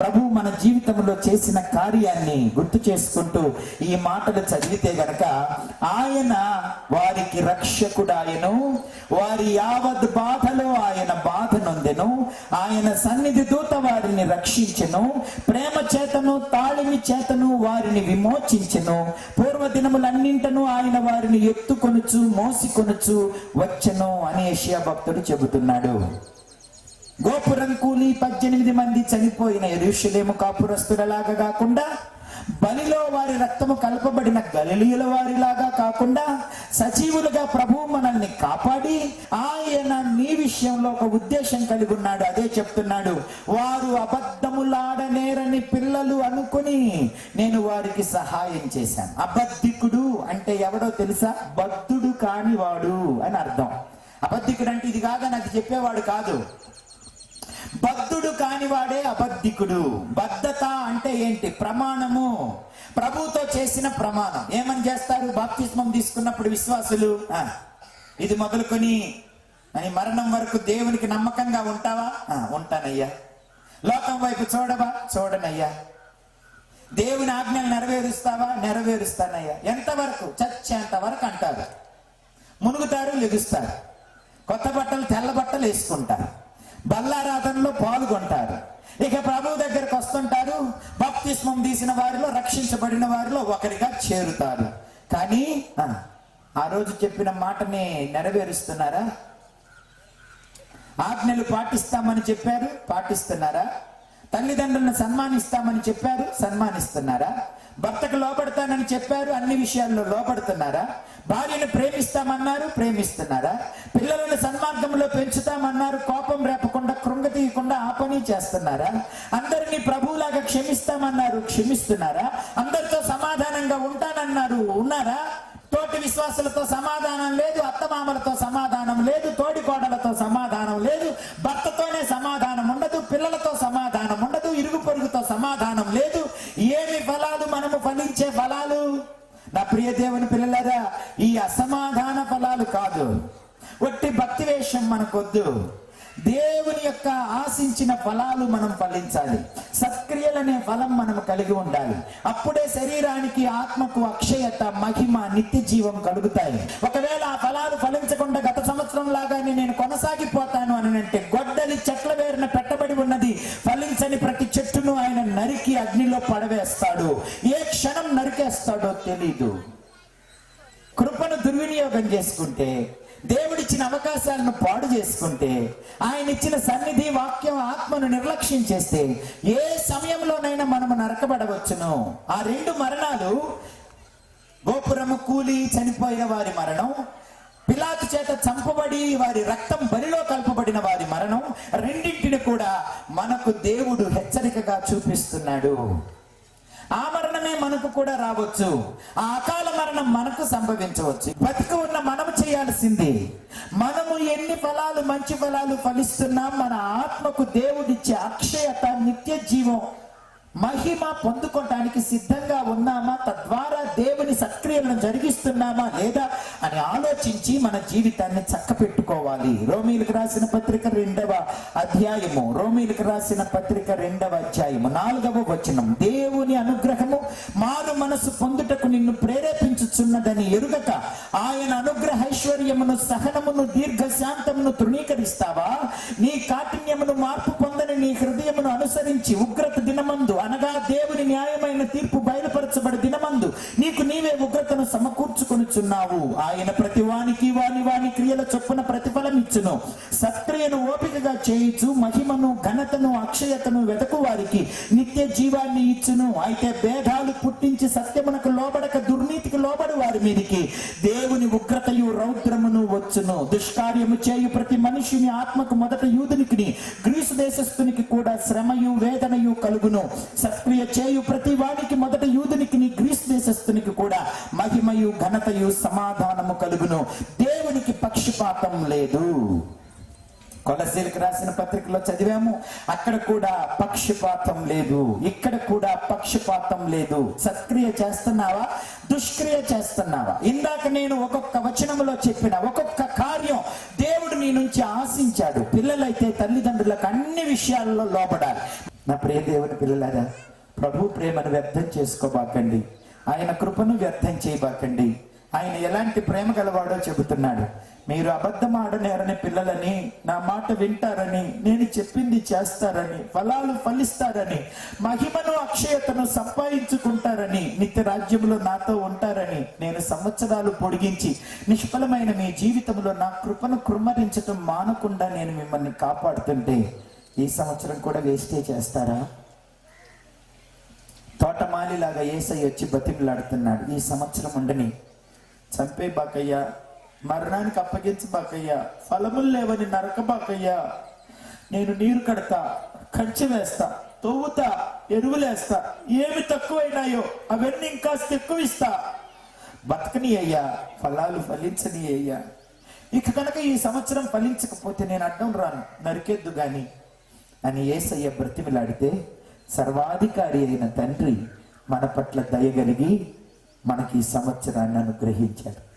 ప్రభు మన జీవితంలో చేసిన కార్యాన్ని గుర్తు చేసుకుంటూ ఈ మాటలు చదివితే గనక ఆయన వారికి రక్షకుడాయను వారి యావత్ బాధలో ఆయన బాధ నొందెను ఆయన సన్నిధి దూత వారిని రక్షించెను ప్రేమ చేతను తాళిమి చేతను వారిని విమోచించెను పూర్వ దినములన్నింటను ఆయన వారిని ఎత్తుకొనుచు మోసికొనుచు వచ్చెను అని ఏషియా భక్తుడు చెబుతున్నాడు. గోపురం కూలి పద్దెనిమిది మంది చనిపోయిన ఎరుషలేము కాపురస్తులలాగా కాకుండా బలిలో వారి రక్తము కలపబడిన గలిలీల వారిలాగా కాకుండా సజీవులుగా ప్రభు మనల్ని కాపాడి ఆయన నీ విషయంలో ఒక ఉద్దేశం కలిగి ఉన్నాడు అదే చెప్తున్నాడు. వారు అబద్ధములాడనేరని పిల్లలు అనుకుని నేను వారికి సహాయం చేశాను. అబద్ధికుడు అంటే ఎవడో తెలుసా? బద్ధుడు కానివాడు అని అర్థం. అబద్ధికుడు అంటే ఇది కాదని అది చెప్పేవాడు కాదు. వాడే అబద్ధికుడు. బద్ధత అంటే ఏంటి? ప్రమాణము. ప్రభుతో చేసిన ప్రమాణం. ఏమని చేస్తారు? బాప్తిస్మం తీసుకున్నప్పుడు విశ్వాసులు? ఆ, ఇది మొదలుకొని అని మరణం వరకు దేవునికి నమ్మకంగా ఉంటావా? ఉంటానయ్యా. లోకం వైపు చూడవా? చూడనయ్యా. దేవుని ఆజ్ఞలు నెరవేరుస్తావా? నెరవేరుస్తానయ్యా. ఎంతవరకు? చచ్చేంత వరకు అంటారు. మునుగుతారు లెగుస్తారు. కొత్త బట్టలు తెల్ల బట్టలు వేసుకుంటారు. బల్లారాధనలో పాల్గొంటారు. ఇక ప్రభు దగ్గరకు వస్తుంటారు. భక్తిష్మం తీసిన వారిలో రక్షించబడిన వారిలో ఒకరిగా చేరుతారు. కానీ ఆ రోజు చెప్పిన మాటని నెరవేరుస్తున్నారా? ఆజ్ఞలు పాటిస్తామని చెప్పారు. పాటిస్తున్నారా? తల్లిదండ్రులను సన్మానిస్తామని చెప్పారు సన్మానిస్తున్నారా? భర్తకు లోపడతానని చెప్పారు అన్ని విషయాల్లో లోపడుతున్నారా భార్యను ప్రేమిస్తామన్నారు ప్రేమిస్తున్నారా? పిల్లలను సన్మార్గంలో పెంచుతామన్నారు కోపం రేపకుండా కృంగతీయకుండా ఆ పని చేస్తున్నారా? అందరినీ ప్రభువులాగా క్షమిస్తామన్నారు క్షమిస్తున్నారా? అందరితో సమాధానంగా ఉంటానన్నారు ఉన్నారా? తోటి విశ్వాసులతో సమాధానం లేదు అత్తమామలతో సమాధానం లేదు తోడి కోడలతో సమాధానం లేదు భర్త సమాధానం ఉండదు పిల్లలతో సమాధానం ఉండదు ఇరుగు పొరుగుతో సమాధానం లేదు ఏమి మనము ఫలించే ఫలాలు? నా ప్రియ దేవుని పిల్లలారా ఈ అసమాధాన ఫలాలు కాదు. ఒట్టి భక్తి వేషం మనకొద్దు. దేవుని యొక్క ఆశించిన ఫలాలు మనం ఫలించాలి. సత్క్రియలనే ఫలం మనం కలిగి ఉండాలి. అప్పుడే శరీరానికి ఆత్మకు అక్షయత మహిమ నిత్య జీవం కలుగుతాయి. ఒకవేళ ఆ ఫలాలు ఫలించకుండా గత సంవత్సరం లాగానే నేను కొనసాగిపోతాను అని అంటే గొడ్డలి చెట్ల వేరున పెట్టబడి ఉన్నది ఫలించని ప్రతి చెట్టును ఆయన నరికి పడవేస్తాడు. ఏ క్షణం నరికేస్తాడో తెలీదు. కృపను దుర్వినియోగం చేసుకుంటే దేవుడిచ్చిన అవకాశాలను పాడు చేసుకుంటే ఆయన ఇచ్చిన సన్నిధి వాక్యం ఆత్మను నిర్లక్ష్యం చేస్తే ఏ సమయంలోనైనా మనము నరకబడవచ్చును ఆ రెండు మరణాలు గోపురము కూలి చనిపోయిన వారి మరణం పిలాతు చేత చంపబడి వారి రక్తం బలిలో కలపబడిన వారి మరణం రెండింటిని కూడా మనకు దేవుడు హెచ్చరికగా చూపిస్తున్నాడు. ఆ మరణమే మనకు కూడా రావచ్చు. ఆ అకాల మరణం మనకు సంభవించవచ్చు. బతికి ఉన్న మనము చేయాల్సింది మనము ఎన్ని ఫలాలు మంచి ఫలాలు ఫలిస్తున్నాం మన ఆత్మకు దేవుడిచ్చే అక్షయత నిత్య జీవం. మహిమ పొందుకోవటానికి సిద్ధంగా ఉన్నామా? తద్వారా దేవుని సక్రియలను జరిగిస్తున్నామా లేదా అని ఆలోచించి మన జీవితాన్ని చక్కపెట్టుకోవాలి. రోమీలకు రాసిన పత్రిక రెండవ అధ్యాయము. రోమీలకు రాసిన పత్రిక రెండవ అధ్యాయము. నాలుగవ వచనం. దేవుని అనుగ్రహము మారు మనసు పొందుటకు నిన్ను ప్రేరేపించుచున్నదని ఎరుగక ఆయన అనుగ్రహ ఐశ్వర్యమును సహనమును దీర్ఘశాంతమును తృణీకరిస్తావా? నీ కాఠిన్యమును మార్పు నీ హృదయమును అనుసరించి ఉగ్రత దినమందు అనగా దేవుని న్యాయమైన తీర్పు బయలుపరచబడి దినమందు నీకు నీవే ఉగ్రతను సమకూర్చుకొనుచున్నావు. ఆయన ప్రతి వానికి వాని వాని క్రియల చొప్పున ప్రతిఫలం ఇచ్చును సత్ చేయించు. మహిమను ఘనతను అక్షయతను వెతకు వారికి. నిత్య జీవాన్ని ఇచ్చును. అయితే భేదాలు పుట్టించి సత్యమునకు లోబడక దుర్నీతికి లోబడి వారి మీదికి. దేవుని ఉగ్రతయు రౌద్రమును వచ్చును. దుష్కార్యము చేయు ప్రతి మనిషిని ఆత్మకు మొదట యూదునికి గ్రీసు దేశస్థునికి కూడా శ్రమయు వేదనయు కలుగును. సత్క్రియ చేయు ప్రతి వాడికి మొదట యూదునికి గ్రీసు దేశస్థునికి కూడా మహిమయు ఘనతయు సమాధానము కలుగును. దేవునికి పక్షపాతం లేదు. కొలసీలకు రాసిన పత్రికలో చదివాము. అక్కడ కూడా పక్షపాతం లేదు. ఇక్కడ కూడా పక్షపాతం లేదు. సత్క్రియ చేస్తున్నావా? దుష్క్రియ చేస్తున్నావా? ఇందాక నేను ఒక్కొక్క వచనంలో చెప్పిన ఒక్కొక్క కార్యం దేవుడు నీ నుంచి ఆశించాడు. పిల్లలైతే తల్లిదండ్రులకు అన్ని విషయాల్లో లోపడాలి నా ప్రియ దేవుని పిల్లలారా ప్రభు ప్రేమను వ్యర్థం చేసుకోబాకండి. ఆయన కృపను వ్యర్థం చేయబాకండి. ఆయన ఎలాంటి ప్రేమ గలవాడో చెబుతున్నాడు. మీరు అబద్ధం ఆడనేరని పిల్లలని నా మాట వింటారని నేను చెప్పింది చేస్తారని ఫలాలు ఫలిస్తారని మహిమను అక్షయతను సంపాదించుకుంటారని నిత్య రాజ్యంలో నాతో ఉంటారని నేను సంవత్సరాలు పొడిగించి నిష్ఫలమైన మీ జీవితంలో నా కృపను కృమ్మరించటం మానకుండా నేను మిమ్మల్ని కాపాడుతుంటే ఈ సంవత్సరం కూడా వేస్టే చేస్తారా? తోటమాలిలాగా ఏసై వచ్చి బతిమలాడుతున్నాడు. ఈ సంవత్సరం ఉండని చంపే బాకయ్యా మరణానికి అప్పగించి బాకయ్యా ఫలములు లేవని నరక బాకయ్యా. నేను నీరు కడతా కంచె వేస్తా తవ్వుతా ఎరువులేస్తా. ఏమి తక్కువైనాయో అవన్నీ ఇంకా ఎక్కువ ఇస్తా బతకని అయ్యా ఫలాలు ఫలించని అయ్యా. ఇక కనుక ఈ సంవత్సరం ఫలించకపోతే నేను అడ్డం రాను నరికెద్దు గాని. అని ఏసయ్య బ్రతిమిలాడితే సర్వాధికారి అయిన తండ్రి మన పట్ల దయగలిగి మనకి ఈ సంవత్సరాన్ని అనుగ్రహించాడు.